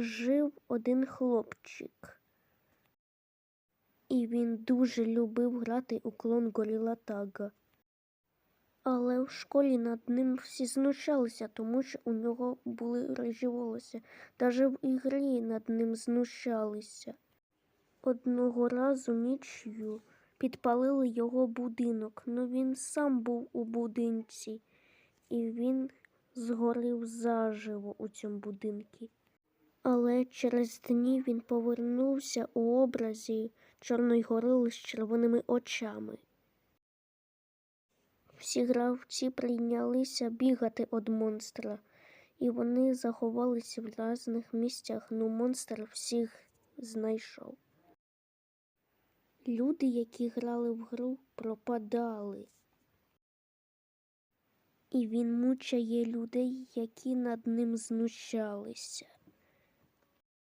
жив один хлопчик. І він дуже любив грати у клон Горіла Тага. Але в школі над ним всі знущалися, тому що у нього були рижі волосся. Даже в ігрі над ним знущалися. Одного разу нічю підпалили його будинок, ну він сам був у будинці, і він згорів заживо у цьому будинку. Але через дні він повернувся у образі чорної горили з червоними очами. Всі гравці прийнялися бігати від монстра, і вони заховалися в різних місцях, ну монстр всіх знайшов. Люди, які грали в гру, пропадали. І він мучає людей, які над ним знущалися.